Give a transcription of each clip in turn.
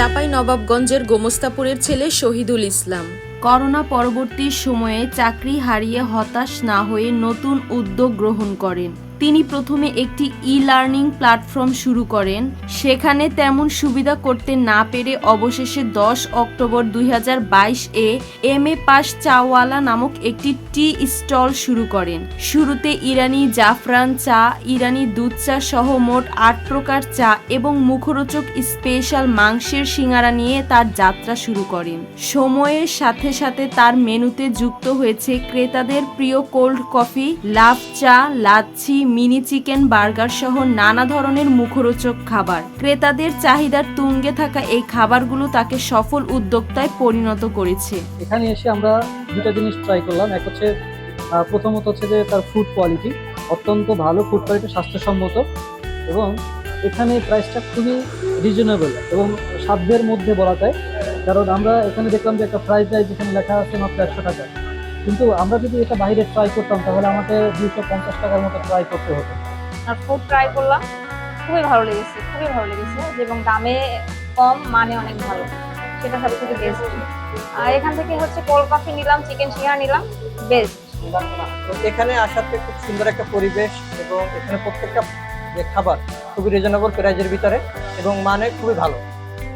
চাপাই নবাবগঞ্জের গোমস্তাপুরের ছেলে শহীদুল ইসলাম। করোনা পরবর্তী সময়ে চাকরি হারিয়ে হতাশ না হয়ে নতুন উদ্যোগ গ্রহণ করেন। তিনি প্রথমে একটি ই লার্নিং প্ল্যাটফর্ম শুরু করেন। সেখানে তেমন সুবিধা করতে না পেরে অবশেষে দশ অক্টোবর দুই এ এম এ পাস চাওয়ালা নামক একটি টি স্টল শুরু করেন। শুরুতে ইরানি জাফরান চা, ইরানি দুধ চা সহ মোট আট প্রকার চা এবং মুখরোচক স্পেশাল মাংসের সিঙ্গারা নিয়ে তার যাত্রা শুরু করেন। সময়ের সাথে সাথে তার মেনুতে যুক্ত হয়েছে ক্রেতাদের প্রিয় কোল্ড কফি লাভ চা, লাচ্ছি মিনি চিকেন বার্গার সহ নানা ধরনের মুখরোচক খাবার। ক্রেতাদের চাহিদার তুঙ্গে থাকা এই খাবারগুলো তাকে সফল উদ্যোক্তায় পরিণত করেছে। এখানে এসে আমরা দুটা জিনিস ট্রাই করলাম। এক হচ্ছে প্রথমত হচ্ছে যে তার ফুড কোয়ালিটি অত্যন্ত ভালো ফুড কোয়ালিটি স্বাস্থ্যসম্মত। এবং এখানে প্রাইসটা খুবই রিজনেবল এবং সাধ্যের মধ্যে বলা যায়। কারণ আমরা এখানে দেখলাম যে একটা ফ্রাইড রাইস এখানে লেখা আছে মাত্র একশো টাকা। কিন্তু আমরা যদি এটা বাইরে ট্রাই করতাম তাহলে আমাদের দুইশো পঞ্চাশ টাকার মতো ট্রাই করতে হতো। আর ফুড ট্রাই করলাম। খুবই ভালো লেগেছে খুবই ভালো লেগেছে এবং দামে কম মানে অনেক ভালো। সেটা সব থেকে বেস্ট আর এখান থেকে হচ্ছে কোল্ড কফি নিলাম চিকেন শিঙা নিলাম বেস্ট তো এখানে আসাতে খুব সুন্দর একটা পরিবেশ এবং এখানে প্রত্যেকটা যে খাবার খুবই রিজনেবল প্রাইজের ভিতরে এবং মানে খুবই ভালো।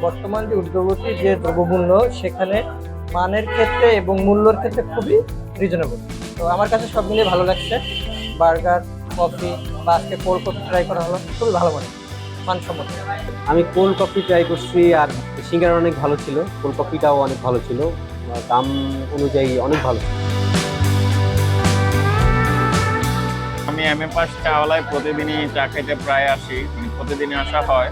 বর্তমান যে ঊর্ধ্বগতি যে দ্রব্যমূল্য সেখানে মানের ক্ষেত্রে এবং মূল্যর ক্ষেত্রে খুবই রিজনেবল তো আমার কাছে সব মিলিয়ে ভালো লাগছে। বার্গার কফি বা আজকে কোল্ড কফি ট্রাই করা হলো খুবই ভালো মানে মানসম্মত। আমি কোল্ড কফি ট্রাই করছি আর সিঙ্গারা অনেক ভালো ছিল কোল্ড কফিটাও অনেক ভালো ছিল দাম অনুযায়ী অনেক ভালো। আমি এম এ পাস চাওয়ালায় প্রতিদিনই চা খাইতে প্রায় আসি মানে প্রতিদিনই আসা হয়।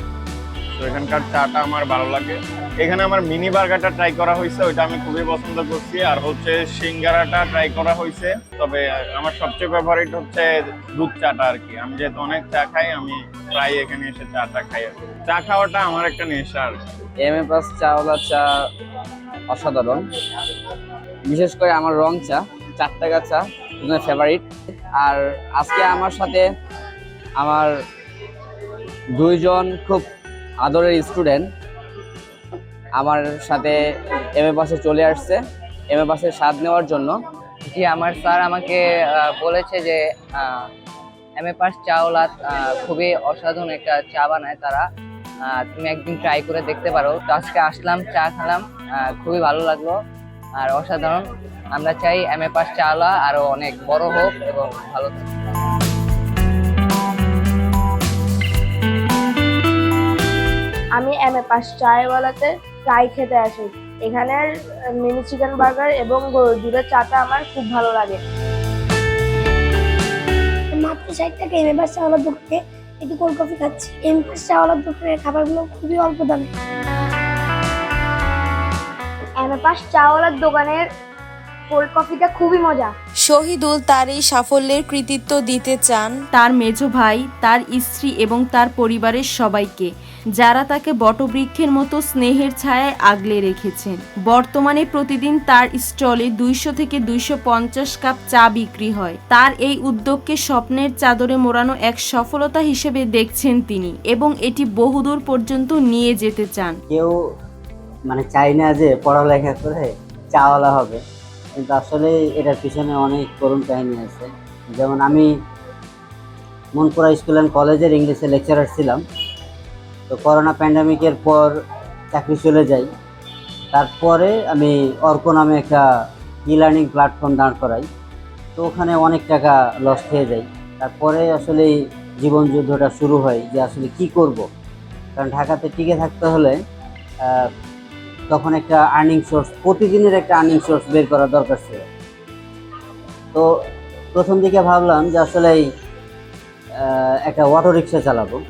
তো এখানকার চাটা আমার ভালো লাগে। এখানে আমার মিনি বার্গারটা ট্রাই করা হয়েছে, ওইটা আমি খুবই পছন্দ করছি। আর হচ্ছে সিঙ্গারাটা ট্রাই করা হয়েছে, তবে আমার সবচেয়ে ফেভারিট হচ্ছে দুধ চাটা আর কি। আমি যেহেতু অনেক চা খাই, আমি প্রায় এখানে এসে চাটা খাই আর চা খাওয়াটা আমার একটা নেশা আর এম এ প্লাস চাওয়ালা চা অসাধারণ। বিশেষ করে আমার রং চা চার টাকা চা ফেভারিট আর আজকে আমার সাথে আমার দুইজন খুব আদরের স্টুডেন্ট আমার সাথে এম এ পাশে চলে আসছে। এম এ পাশে স্বাদ নেওয়ার জন্য। জি, আমার স্যার আমাকে বলেছে যে এম এ পাস চাওলা খুবই অসাধারণ একটা চা বানায় তারা। তুমি একদিন ট্রাই করে দেখতে পারো। তো আজকে আসলাম, চা খেলাম খুবই ভালো লাগল আর অসাধারণ। আমরা চাই এম এ পাস চাওলা আরও অনেক বড় হোক এবং ভালো থাকুক। পাস চায়ওয়ালাতে চাই খেতে আসি। এখানের মিনি চিকেন বার্গার এবং গরুর দুধের চাটা আমার খুব ভালো লাগে। মাত্র ষাট টাকা এম পাস চাওয়ালার দোকানে একটু কোল্ড কফি খাচ্ছি। এম পাস চাওয়ালার দোকানের খাবারগুলো খুবই অল্প দামে। এম এ পাস চাওয়ালার দোকানের কোল্ড কফিটা খুবই মজা। শহীদুল তার এই সাফল্যের কৃতিত্ব দিতে চান। তার মেজো ভাই তার স্ত্রী এবং তার পরিবারের সবাইকে যারা তাকে বটবৃক্ষের মতো স্নেহের ছায়ায় আগলে রেখেছেন। বর্তমানে প্রতিদিন তার স্টলে দুইশো থেকে দুইশো পঞ্চাশ কাপ চা বিক্রি হয়। তার এই উদ্যোগকে স্বপ্নের চাদরে মোড়ানো এক সফলতা হিসেবে দেখছেন তিনি এবং এটি বহুদূর পর্যন্ত নিয়ে যেতে চান। কেউ মানে চাই না যে পড়ালেখা করে চাওয়ালা হবে। কিন্তু আসলে এটার পিছনে অনেক করুণ কাহিনী আছে। যেমন আমি মনপুরা স্কুল অ্যান্ড কলেজের ইংলিশে লেকচারার ছিলাম। তো করোনা প্যান্ডামিকের পর চাকরি চলে যাই। তারপরে আমি অর্ক নামে একটা ই লার্নিং প্ল্যাটফর্ম দাঁড় করাই। তো ওখানে অনেক টাকা লস খেয়ে যাই। তারপরে আসলে জীবন যুদ্ধটা শুরু হয় যে আসলে কি করব? কারণ ঢাকাতে টিকে থাকতে হলে তখন একটা আর্নিং সোর্স প্রতিদিনের একটা আর্নিং সোর্স বের করা দরকার ছিল। তো প্রথম দিকে ভাবলাম যে আসলে এই, একটা অটো রিক্সা চালাবো।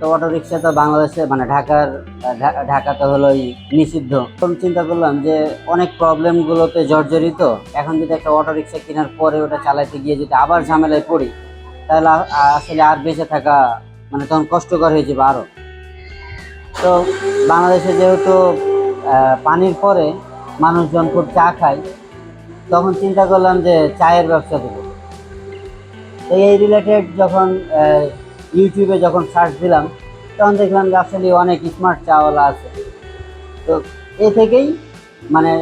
তো অটো রিক্সা তো বাংলাদেশে মানে ঢাকার আহ, ঢা- ঢাকাতে হলো এই নিষিদ্ধ। তখন চিন্তা করলাম যে অনেক প্রবলেমগুলোতে জর্জরিত। এখন যদি একটা অটো রিক্সা কেনার পরে ওটা চালাতে গিয়ে যদি আবার ঝামেলায় পড়ি তাহলে আসলে আর বেঁচে থাকা মানে তখন কষ্টকর হয়ে যাবে আরও তো বাংলাদেশে যেহেতু পানির পরে মানুষজন খুব চা খায়, তখন চিন্তা করলাম যে চায়ের ব্যবসা দেবো। তো এই রিলেটেড যখন ইউটিউবে যখন সার্চ দিলাম, তখন দেখলাম যে আসলে অনেক স্মার্ট চাওয়ালা আছে। তো এ থেকেই মানে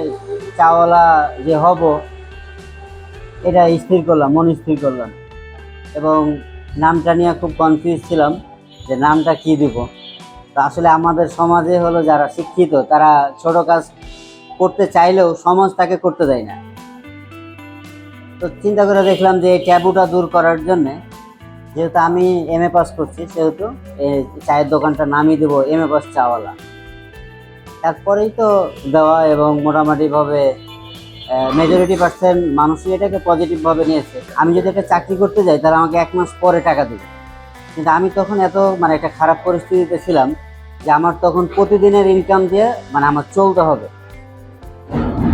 চাওয়ালা যে হব, এটা স্থির করলাম, মন স্থির করলাম। এবং নামটা নিয়ে খুব কনফিউজ ছিলাম যে নামটা কি দিব। তো আসলে আমাদের সমাজে হলো যারা শিক্ষিত, তারা ছোট কাজ করতে চাইলেও সমাজ তাকে করতে দেয় না। তো চিন্তা করে দেখলাম যে এই ট্যাবুটা দূর করার জন্য, যেহেতু আমি এম এ পাস করছি, সেহেতু এই চায়ের দোকানটা নামিয়ে দেবো এম এ পাস চাওয়ালা। তারপরেই তো দেওয়া এবং মোটামুটিভাবে মেজরিটি পার্সেন্ট মানুষই এটাকে পজিটিভভাবে নিয়েছে। আমি যদি একটা চাকরি করতে যাই, তাহলে আমাকে এক মাস পরে টাকা দেবে। কিন্তু আমি তখন এত মানে একটা খারাপ পরিস্থিতিতে ছিলাম যে আমার তখন প্রতিদিনের ইনকাম দিয়ে মানে আমার চলতে হবে।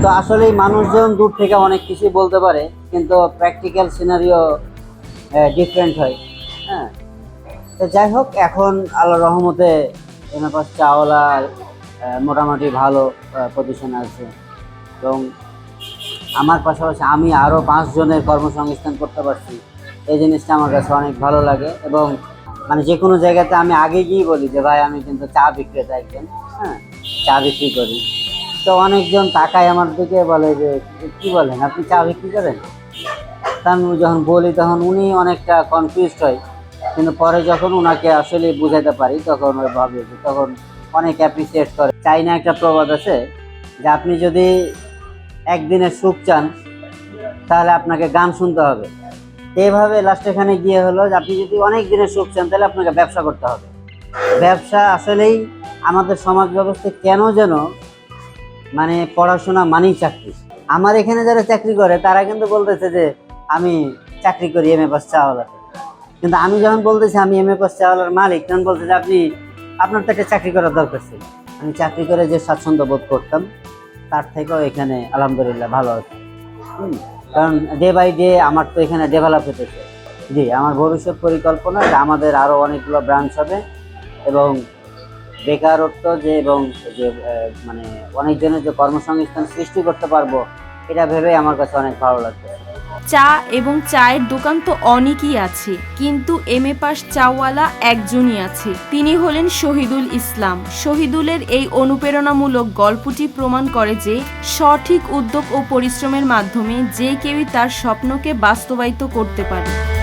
তো আসলে মানুষজন দূর থেকে অনেক কিছু বলতে পারে, কিন্তু প্র্যাকটিক্যাল সিনারিও ডিফারেন্ট হয়। হ্যাঁ? তো যাই হোক, এখন আল্লাহ রহমতে এমএপাস চাওয়ালা মোটামুটি ভালো পজিশনে আছে। এবং আমার পাশাপাশি আমি আরও পাঁচজনের কর্মসংস্থান করতে পারছি। এই জিনিসটা আমার কাছে অনেক ভালো লাগে এবং মানে যে কোনো জায়গাতে আমি আগে গিয়ে বলি যে, ভাই, আমি কিন্তু চা বিক্রেতা একজন। হ্যাঁ চা বিক্রি করি। তো অনেকজন তাকায় আমার দিকে, বলে যে, কি বলেন, আপনি চা বিক্রি করেন? তা আমি যখন বলি, তখন উনি অনেকটা কনফিউজড হয়। কিন্তু পরে যখন ওনাকে আসলে বুঝাতে পারি, তখন ওই ভাবে যে, তখন অনেক অ্যাপ্রিসিয়েট করে। চাইনা একটা প্রবাদ আছে যে, আপনি যদি একদিনের সুখ চান, তাহলে আপনাকে গান শুনতে হবে। এইভাবে লাস্ট এখানে গিয়ে হলো যে আপনি যদি অনেক দিনের সুখ চান তাহলে আপনাকে ব্যবসা করতে হবে। ব্যবসা আসলেই আমাদের সমাজ ব্যবস্থা কেন যেন মানে পড়াশোনা মানেই চাকরি। আমার এখানে যারা চাকরি করে তারা কিন্তু বলতেছে যে আমি চাকরি করি এম এ পাস চাওয়ালা কিন্তু আমি যখন বলতেছি আমি এম এ পাস চাওয়ালার মালিক তখন বলতে যে আপনি আপনার তো একটা চাকরি করার দরকার ছিল। আমি চাকরি করে যে স্বাচ্ছন্দ্য বোধ করতাম তার থেকেও এখানে আলহামদুলিল্লাহ ভালো আছে। হুম, কারণ ডে বাই ডে আমার তো এখানে ডেভেলপ হতেছে জি, আমার ভবিষ্যৎ পরিকল্পনা যে আমাদের আরও অনেকগুলো ব্রাঞ্চ হবে এবং বেকারত্ব যে এবং যে মানে অনেকজনের যে কর্মসংস্থান সৃষ্টি করতে পারব, এটা ভেবেই আমার কাছে অনেক ভালো লাগছে চা এবং চায়ের দোকান তো অনেকই আছে, কিন্তু এম এ পাস চাওয়ালা একজনই আছে। তিনি হলেন শহীদুল ইসলাম। শহীদুলের এই অনুপ্রেরণামূলক গল্পটি প্রমাণ করে যে সঠিক উদ্যোগ ও পরিশ্রমের মাধ্যমে যে কেউই তার স্বপ্নকে বাস্তবায়িত করতে পারে।